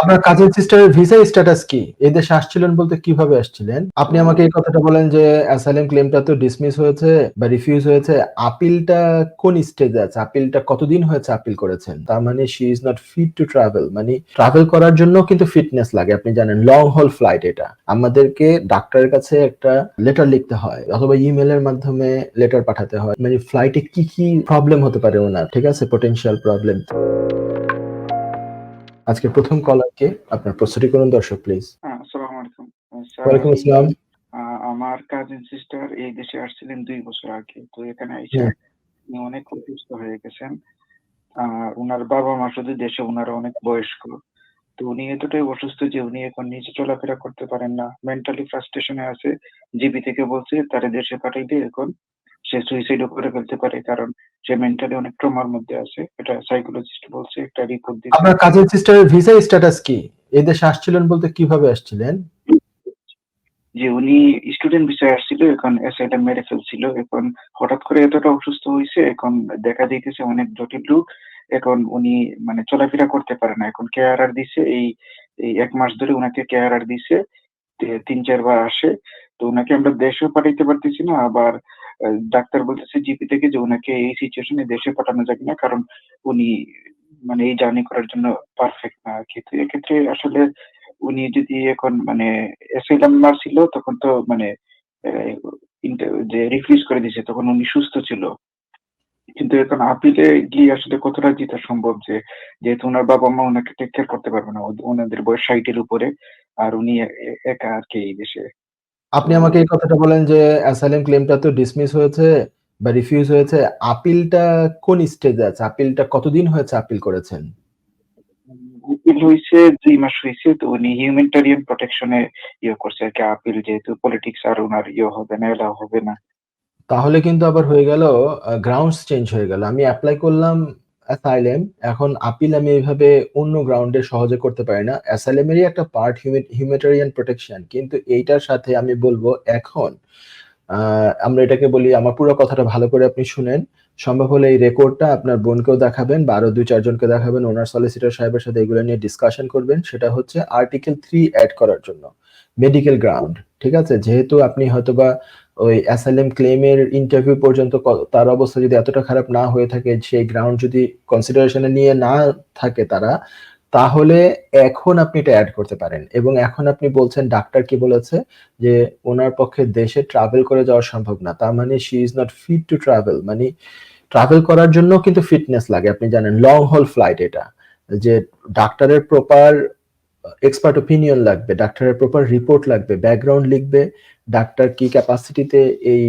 আপনার কাজের সিস্টারের visa status কি? এই দেশে আসছিলেন বলতে কীভাবে আসছিলেন? আপনি আমাকে এই কথাটা বলেন যে অ্যাসাইলাম ক্লেমটা তো ডিসমিস হয়েছে বা রিফিউজ হয়েছে। আপিলটা কোন স্টেজে আছে? আপিলটা কতদিন হয়েছে আপিল করেছেন? তার মানে she is not fit to travel মানে ট্রাভেল করার জন্য কিন্তু ফিটনেস লাগে। আপনি জানেন লং হল ফ্লাইট এটা। আমাদেরকে ডাক্তারের কাছে একটা লেটার লিখতে হয় অথবা ইমেলের মাধ্যমে লেটার পাঠাতে হয়। মানে ফ্লাইটে কি কি প্রবলেম হতে পারে ওনার, ঠিক আছে? পোটেনশিয়াল প্রবলেম আজকে প্রথম কলারকে আপনার প্রস্তুতি করুন দর্শক প্লিজ হ্যাঁ, আসসালামু আলাইকুম। ওয়ালাইকুম আসসালাম। আমার কাজিন সিস্টার এই দেশে আসছিলেন দুই বছর আগে। তো এখানে এসে উনি অনেক অসুস্থ হয়ে গেছেন। আর উনার বাবা মা শুধু দেশে উনারা অনেক বয়স্ক। তো উনি এতটাই অসুস্থ যে উনি এখন নিজে চলাফেরা করতে পারেন না। মেন্টালি ফ্রাস্ট্রেশনে আছে জিবি থেকে বলছে তারে দেশে পাঠাই দিয়ে এখন। সে সুইসাইডও করে ফেলতে পারে কারণ সে মেন্টালি অনেক ট্রমার মধ্যে আছে। এটা সাইকোলজিস্ট বলছে একটা রিপোর্ট দিচ্ছে। আপনার কাজের সিস্টারের ভিসা স্ট্যাটাস কি? এই দেশে আসছিলেন বলতে কীভাবে আসছিলেন? যে উনি স্টুডেন্ট বিষয়ে আসছিল এখন অ্যাসাইলাম মেরে ফেলছিল। এখন হঠাৎ করে এতটা অসুস্থ হয়েছে এখন দেখা দিতেছে অনেক জটিল রোগ। এখন উনি মানে চলাফেরা করতে পারে না। এখন কেয়ার আর দিছে এই এক মাস ধরে উনাকে কেয়ার আর দিছে। তিন চারবার আসে। তো উনাকে আমরা দেশেও পাঠাইতে পারতেছি না আবার ডাক্তার বলতেছে জিপি থেকে যে ওনাকে এই সিচুয়েশনে দেশে পাঠানো যাবে না, কারণ উনি মানে এই জার্নি করার জন্য পারফেক্ট না। আর কি তো এক্ষেত্রে আসলে উনি যদি এখন মানে অ্যাসাইলাম ছিল তখন তো মানে যে রিফিউজ করে দিয়েছে তখন উনি সুস্থ ছিল। কিন্তু এখন আপিলে গিয়ে আসলে কতটা জিতা সম্ভব যে, যেহেতু ওনার বাবা মা ওনাকে টেক কেয়ার করতে পারবে না, ওনাদের বয়স ষাটের উপরে, আর উনি একা আর কি এই দেশে। আপনি আমাকে এই কথাটা বলেন যে অ্যাসাইলাম ক্লেমটা তো ডিসমিস হয়েছে বা রিফিউজ হয়েছে আপিলটা কোন স্টেজে আছে? আপিলটা কতদিন হয়েছে আপিল করেছেন? আপিল হয়েছে দুই মাস হয়েছে তো উনি হিউম্যানিটারিয়ান প্রোটেকশনে ইয়ে করছে আর কি। আপিল যেহেতু পলিটিক্স আর ওনার ইয়ে হবে না এলাও হবে না। তাহলে কিন্তু আবার হয়ে গেল গ্রাউন্ডস চেঞ্জ হয়ে গেল। আমি অ্যাপ্লাই করলাম অ্যাসাইলেম এখন আপিল আমি এইভাবে অন্য গ্রাউন্ডে সহজে করতে পারি না। অ্যাসাইলেমেরই একটা পার্ট হিউম্যানিটারিয়ান প্রোটেকশন কিন্তু এইটার সাথে আমি বলব এখন আমরা এটাকে বলি, আমার পুরো কথাটা ভালো করে আপনি শুনেন। সম্ভব হলে এই রেকর্ডটা আপনার বোনকেও দেখাবেন বা আরও দুই, চারজনকে দেখাবেন, ওনার সলিসিটর সাহেবের সাথে এগুলো নিয়ে ডিসকাশন করবেন। সেটা হচ্ছে আর্টিকেল থ্রি অ্যাড করার জন্য মেডিকেল গ্রাউন্ড ঠিক আছে? যেহেতু আপনি হয়তোবা ওই অ্যাসাইলেম ক্লেমের ইন্টারভিউ পর্যন্ত তার অবস্থা যদি এতটা খারাপ না হয়ে থাকে, সেই গ্রাউন্ড যদি কনসিডারেশনে নিয়ে না থাকে তারা, তাহলে এখন আপনি এটা অ্যাড করতে পারেন। এবং এখন আপনি বলছেন ডাক্তার কি বলেছে? যে ওনার পক্ষে দেশে ট্রাভেল করে যাওয়া সম্ভব না। তার মানে she is not fit to travel মানে ট্রাভেল করার জন্য কিন্তু ফিটনেস লাগে। আপনি জানেন লং হল ফ্লাইট এটা। যে ডাক্তারের প্রপার এক্সপার্ট ওপিনিয়ন লাগবে, ডাক্তারের প্রপার রিপোর্ট লাগবে ব্যাকগ্রাউন্ড লিখবে, ডাক্তার কি ক্যাপাসিটিতে এই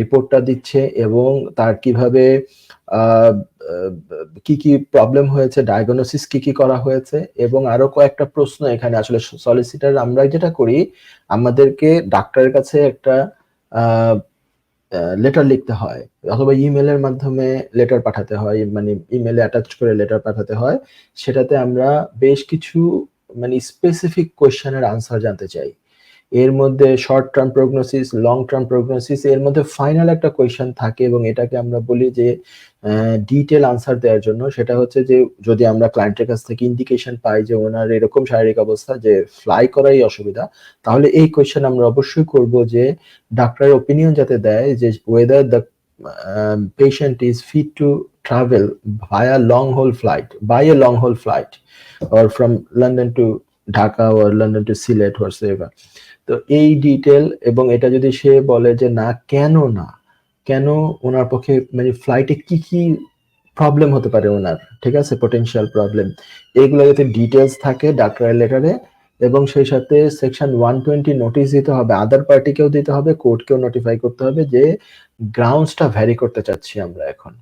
রিপোর্টটা দিচ্ছে এবং তার কীভাবে কি কি প্রবলেম হয়েছে ডায়াগনোসিস কি কি করা হয়েছে এবং আরও কয়েকটা প্রশ্ন এখানে আসলে সলিসিটার আমরা যেটা করি, আমাদেরকে ডাক্তারের কাছে একটা লেটার লিখতে হয় অথবা ইমেলের মাধ্যমে লেটার পাঠাতে হয় মানে ইমেলে অ্যাটাচ করে লেটার পাঠাতে হয়, সেটাতে আমরা বেশ কিছু মানে স্পেসিফিক কোয়েশ্চেনের আনসার জানতে চাই। এর মধ্যে short term prognosis long term prognosis এর মধ্যে ফাইনাল একটা কোয়েশ্চেন থাকে এবং এটাকে আমরা বলি যে ডিটেল আনসার দেওয়ার জন্য। সেটা হচ্ছে যে, যদি আমরা ক্লায়েন্টের কাছ থেকে ইন্ডিকেশন পাই যে ওনার এরকম শারীরিক অবস্থা, যে ফ্লাই করাই অসুবিধা, তাহলে এই কোয়েশ্চেন আমরা অবশ্যই করব যে ডাক্তারের ওপিনিয়ন যাতে দেয় যে whether the patient is fit to travel via long haul flight by a long haul flight or from London to Dhaka or London to Sylhet whatsoever. তো এই ডিটেল এবং এটা যদি সে বলে যে না, কেন না? কেন ওনার পক্ষে মানে ফ্লাইটে কি কি প্রবলেম হতে পারে ওনার? ঠিক আছে? পটেনশিয়াল প্রবলেম এইগুলো যাতে ডিটেলস থাকে ডাক্তারের লেটারে এবং সেই সাথে সেকশন ওয়ান টোয়েন্টি নোটিশ দিতে হবে। আদার পার্টিকেও দিতে হবে কোর্টকেও নোটিফাই করতে হবে যে গ্রাউন্ডসটা ভ্যারি করতে চাচ্ছি আমরা এখন।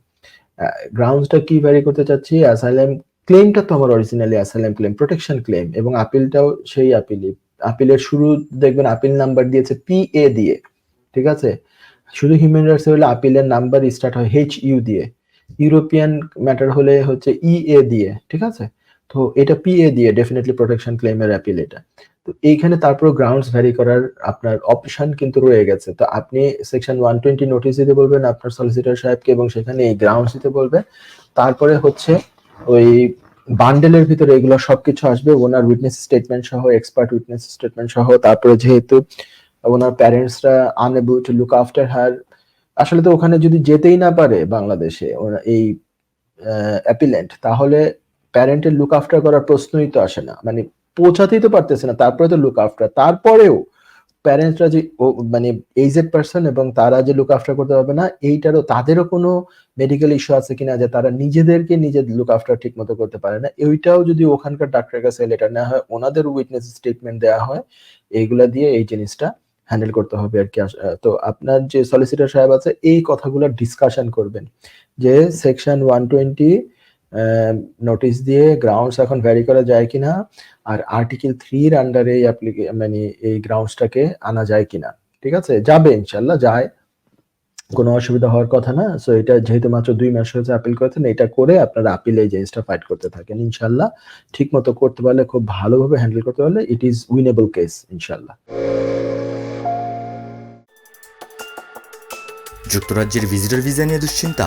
গ্রাউন্ডসটা কি ভ্যারি করতে চাচ্ছি? অ্যাসাইলাম ক্লেমটা তো আমার originally asylum claim protection claim এবং আপিলটাও সেই আপিলই আপিলের শুরু দেখবেন আপিল নাম্বার দিয়েছে পি এ দিয়ে, ঠিক আছে? শুধু হিউম্যান রাইটস হলে আপিলের নাম্বার স্টার্ট হয় এইচ ইউ দিয়ে। ইউরোপিয়ান ম্যাটার হলে হচ্ছে ই এ দিয়ে, ঠিক আছে? তো এটা পি এ দিয়ে ডেফিনেটলি প্রোটেকশন ক্লেমের অ্যাপিল এটা। তো এইখানে তারপর গ্রাউন্ডস ভ্যারি করার আপনার অপশন কিন্তু রয়ে গেছে। তো আপনি সেকশন ওয়ান টোয়েন্টি নোটিশ দিতে বলবেন আপনার সলিসিটর সাহেবকে এবং সেখানে এই গ্রাউন্ডস দিতে বলবেন তারপরে হচ্ছে ওই বান্ডেলের ভিতরে এগুলো সবকিছু আসবে ওনার উইটনেস স্টেটমেন্ট সহ এক্সপার্ট উইটনেস স্টেটমেন্ট সহ, তারপরে যেহেতু ওনার প্যারেন্টসরা unable to look after her আসলে তো ওখানে যদি যেতেই না পারে বাংলাদেশে এই অ্যাপিলেন্ট তাহলে প্যারেন্টের লুক আফটার করার প্রশ্নই তো আসে না। মানে পৌঁছাতেই তো পারতেছে না, তারপরে তো লুক আফটার তারপরেও প্যারেন্টসরা যে মানে এইজেড পার্সন এবং তারা যে লুক আফটার করতে পারবে না, এইটারও তাদেরও কোনো মেডিকেল ইস্যু আছে কিনা যে তারা নিজেদেরকে নিজের লুক আফটার ঠিক মতো করতে পারে না, এইটাও যদি ওখানকার ডাক্তারের কাছে লেটার নেওয়া হয়, ওনাদের উইটনেস স্টেটমেন্ট দেওয়া হয়, এইগুলা দিয়ে এই জিনিসটা হ্যান্ডেল করতে হবে আর কি। তো আপনার যে সলিসিটর সাহেব আছে, এই কথাগুলো ডিসকাশন করবেন যে সেকশন ওয়ান টোয়েন্টি নোটিশ দিয়ে গ্রাউন্ডস এখন ভ্যারি করা যায় কিনা, আর আর্টিকেল থ্রির আন্ডারে এই মানে এই গ্রাউন্ডসটাকে আনা যায় কিনা, ঠিক আছে? যাবে ইনশাল্লাহ যায়। কোনো অসুবিধা হওয়ার কথা না সো এটা যেহেতু মাত্র দুই মাস হয়েছে আপিল করেছেন এটা করে আপনারা আপিলে এই জিনিসটা ফাইট করতে থাকেন ইনশাল্লাহ ঠিক মতো করতে পারলে, খুব ভালোভাবে হ্যান্ডেল করতে পারলে ইট ইজ উইনেবল কেস ইনশাল্লাহ যুক্তরাজ্যের ভিজিটর ভিসা নিয়ে দুশ্চিন্তা?